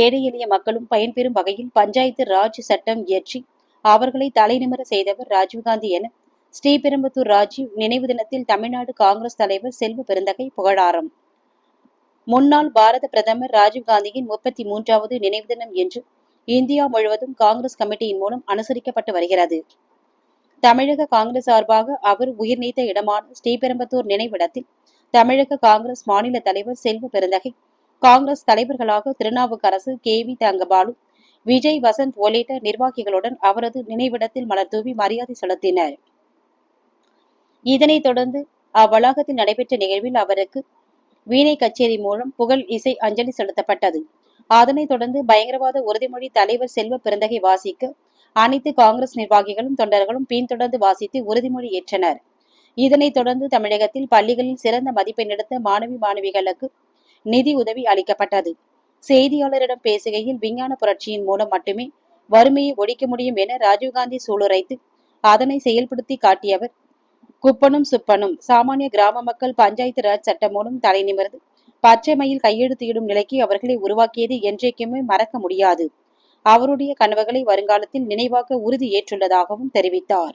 ஏழை எளிய மக்களும் பயன்பெறும் வகையில் பஞ்சாயத்து ராஜ் சட்டம் இயற்றி அவர்களை தலைநிமிர செய்தவர் ராஜீவ்காந்தி என ஸ்ரீபெரும்புத்தூர் ராஜீவ் நினைவு தினத்தில் தமிழ்நாடு காங்கிரஸ் தலைவர் செல்வ பெருந்தகை புகழாரம். முன்னாள் பாரத பிரதமர் ராஜீவ்காந்தியின் முப்பத்தி மூன்றாவது நினைவு தினம் என்று இந்தியா முழுவதும் காங்கிரஸ் கமிட்டியின் மூலம் அனுசரிக்கப்பட்டு வருகிறது. தமிழக காங்கிரஸ் சார்பாக அவர் உயிர் நீத்த இடமான ஸ்ரீபெரும்புத்தூர் நினைவிடத்தில் தமிழக காங்கிரஸ் மாநில தலைவர் செல்வ பெருந்தகை காங்கிரஸ் தலைவர்களாக திருநாவுக்கரசு கே. வி. தங்கபாலு விஜய் வசந்த் உள்ளிட்ட நிர்வாகிகளுடன் அவரது நினைவிடத்தில் மலர் தூவி மரியாதை செலுத்தினர். இதனைத் தொடர்ந்து அவ்வளாகத்தில் நடைபெற்ற நிகழ்வில் அவருக்கு வீணை கச்சேரி மூலம் புகழ் இசை அஞ்சலி செலுத்தப்பட்டது. அதனைத் தொடர்ந்து பயங்கரவாத உறுதிமொழி தலைவர் செல்வ பிறந்தகை வாசிக்க அனைத்து காங்கிரஸ் நிர்வாகிகளும் தொண்டர்களும் பின்தொடர்ந்து வாசித்து உறுதிமொழி ஏற்றனர். இதனைத் தொடர்ந்து தமிழகத்தில் பள்ளிகளில் சிறந்த மதிப்பெண் எடுத்த மாணவி மாணவிகளுக்கு நிதி உதவி அளிக்கப்பட்டது. செய்தியாளரிடம் பேசுகையில் விஞ்ஞான புரட்சியின் மூலம் மட்டுமே வறுமையை ஒழிக்க முடியும் என ராஜீவ்காந்தி சூளுரைத்து அதனை செயல்படுத்தி காட்டியவர். குப்பனும் சுப்பனும் சாமானிய கிராம மக்கள் பஞ்சாயத்து ராஜ் சட்டம் மூலம் தலை நிமிர்ந்து பச்சை மயில் கையெழுத்திடும் நிலைக்கு அவர்களை உருவாக்கியது என்றைக்குமே மறக்க முடியாது. அவருடைய கனவுகளை வருங்காலத்தில் நினைவாக்க உறுதி ஏற்றுள்ளதாகவும் தெரிவித்தார்.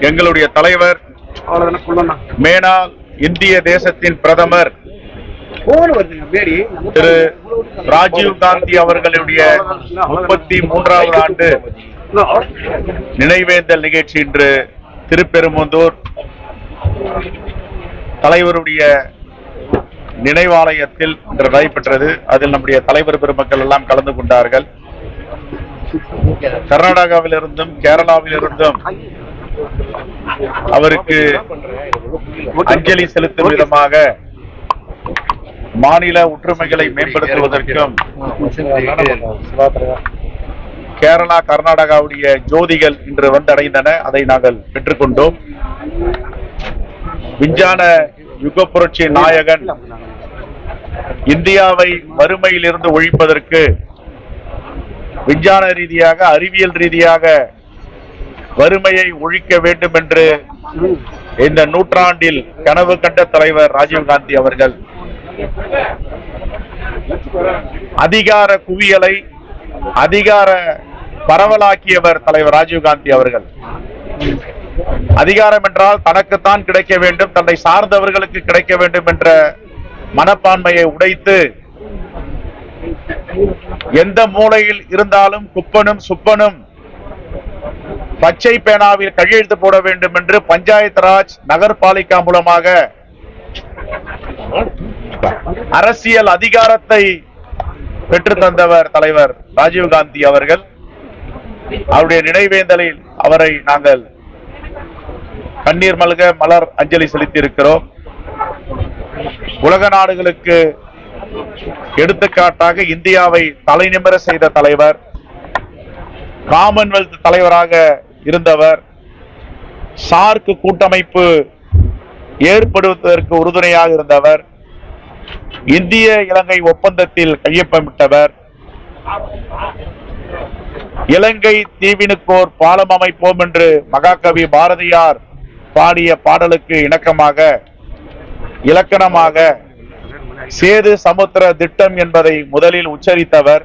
எங்களுடைய தலைவர் மேனால் இந்திய தேசத்தின் பிரதமர் திரு ராஜீவ் காந்தி அவர்களுடைய முப்பத்தி மூன்றாவது ஆண்டு நினைவேந்தல் நிகழ்ச்சி இன்று திருப்பெரும்புதூர். தலைவருடைய நினைவாலயத்தில் இன்று நடைபெற்றது அதில் நம்முடைய தலைவர் பெருமக்கள் எல்லாம் கலந்து கொண்டார்கள். கர்நாடகாவிலிருந்தும் கேரளாவிலிருந்தும் அவருக்கு அஞ்சலி செலுத்தும் விதமாக மாநில ஒற்றுமைகளை மேம்படுத்துவதற்கும் கேரளா கர்நாடகாவுடைய ஜோதிகள் இன்று வந்தடைந்தன. அதை நாங்கள் பெற்றுக்கொண்டோம். விஞ்ஞான யுக புரட்சி நாயகன் இந்தியாவை வறுமையில் இருந்து ஒழிப்பதற்கு விஞ்ஞான ரீதியாக அறிவியல் ரீதியாக வறுமையை ஒழிக்க வேண்டும் என்று இந்த நூற்றாண்டில் கனவு கண்ட தலைவர் ராஜீவ்காந்தி அவர்கள் அதிகார குவியலை அதிகார பரவலாக்கியவர் தலைவர் ராஜீவ்காந்தி அவர்கள். அதிகாரம் என்றால் தனக்குத்தான் கிடைக்க வேண்டும் தன்னை சார்ந்தவர்களுக்கு கிடைக்க வேண்டும் என்ற மனப்பான்மையை உடைத்து எந்த மூலையில் இருந்தாலும் குப்பனும் சுப்பனும் பச்சை பேனாவில் கையெழுத்து போட வேண்டும் என்று பஞ்சாயத்து ராஜ் நகர்பாலிகா மூலமாக அரசியல் அதிகாரத்தை பெற்று தந்தவர் தலைவர் ராஜீவ்காந்தி அவர்கள். அவருடைய நினைவேந்தலில் அவரை நாங்கள் கண்ணீர் மல்க மலர் அஞ்சலி செலுத்தி இருக்கிறோம் உலக நாடுகளுக்கு எடுத்துக்காட்டாக இந்தியாவை தலைநிமிர செய்த தலைவர் காமன்வெல்த் தலைவராக இருந்தவர் சார்க் கூட்டமைப்பு ஏற்படுவதற்கு உறுதுணையாக இருந்தவர் இந்திய இலங்கை ஒப்பந்தத்தில் கையொப்பமிட்டவர் இலங்கை தீவினுக்கோர் பாலம் அமைப்போம் என்று மகாகவி பாரதியார் பாடிய பாடலுக்கு இணக்கமாக இலக்கணமாக சேது சமுத்திர திட்டம் என்பதை முதலில் உச்சரித்தவர்.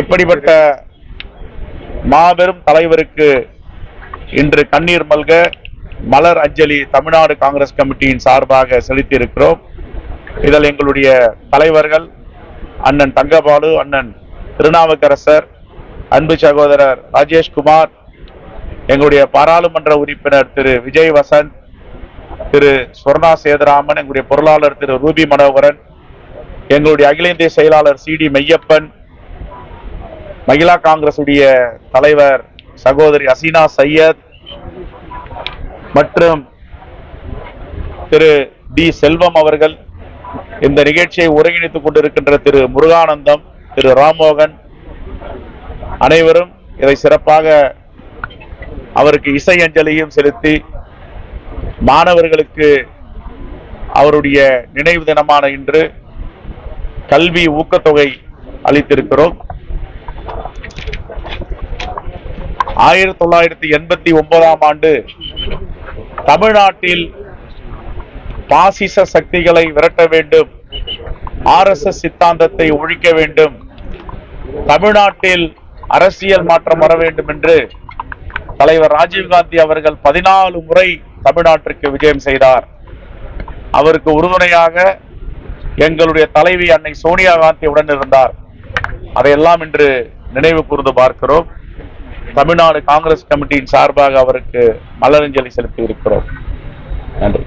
இப்படிப்பட்ட மாபெரும் தலைவருக்கு இன்று கண்ணீர் மல்க மலர் அஞ்சலி தமிழ்நாடு காங்கிரஸ் கமிட்டியின் சார்பாக செலுத்தியிருக்கிறோம். இதில் எங்களுடைய தலைவர்கள் அண்ணன் தங்கபாலு அண்ணன் திருநாவுக்கரசர் அன்பு சகோதரர் ராஜேஷ்குமார் எங்களுடைய பாராளுமன்ற உறுப்பினர் திரு விஜய் வசந்த் திரு ஸ்வர்ணா சேதுராமன் எங்களுடைய பொருளாளர் திரு ரூபி மனோகரன் எங்களுடைய அகில இந்திய செயலாளர் C D Meyyappan Mahila Congress உடைய தலைவர் சகோதரி அசீனா சையத் மற்றும் திரு டி செல்வம் அவர்கள் இந்த நிகழ்ச்சியை ஒருங்கிணைத்துக் கொண்டிருக்கின்ற திரு முருகானந்தம் திரு ராமோகன் அனைவரும் இதை சிறப்பாக அவருக்கு இசை அஞ்சலியும் செலுத்தி மாணவர்களுக்கு அவருடைய நினைவு தினமான இன்று கல்வி ஊக்கத்தொகை அளித்திருக்கிறோம். ஆயிரத்தி தொள்ளாயிரத்தி எண்பத்தி ஒன்பதாம் ஆண்டு தமிழ்நாட்டில் பாசிச சக்திகளை விரட்ட வேண்டும் ஆர்எஸ்எஸ் சித்தாந்தத்தை ஒழிக்க வேண்டும் தமிழ்நாட்டில் அரசியல் மாற்றம் வர வேண்டும் என்று தலைவர் ராஜீவ்காந்தி அவர்கள் பதினாலு முறை தமிழ்நாட்டிற்கு விஜயம் செய்தார். அவருக்கு உறுதுணையாக எங்களுடைய தலைவி அன்னை சோனியா காந்தி உடன் இருந்தார். அதையெல்லாம் இன்று நினைவு கூர்ந்து பார்க்கிறோம். தமிழ்நாடு காங்கிரஸ் கமிட்டியின் சார்பாக அவருக்கு மலரஞ்சலி செலுத்தி இருக்கிறோம். நன்றி.